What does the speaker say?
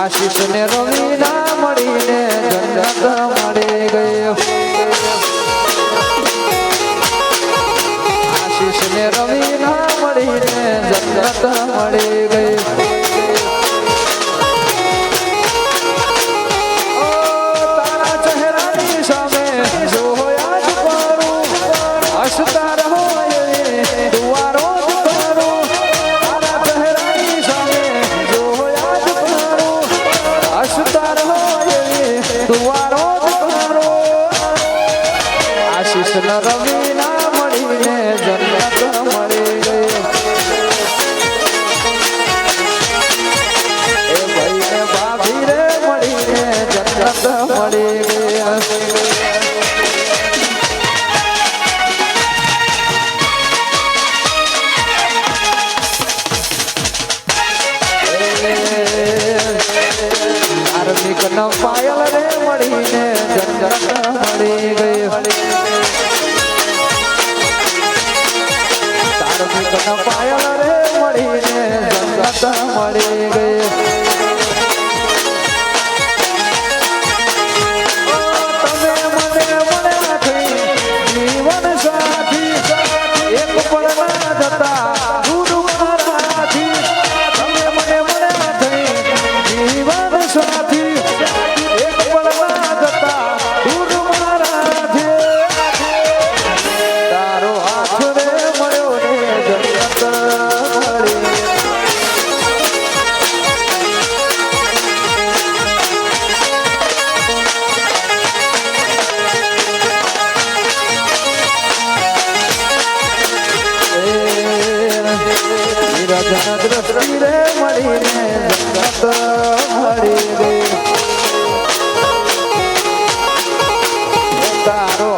આશીષ ને રવિ મળીને જન્નત મળી ગયો. આશીષ ને રવિ ના મળીને જન્નત મળી કૃષ્ણ રવિના મળીને જન્નત મળે એ ભાઈને ભાભી રે મળીને જન્નત મળે ધાર્મિક ન પાયલ રે મળીને જન્નત I'll જગત રત્રી રે મળીને જગત હરી રે તારો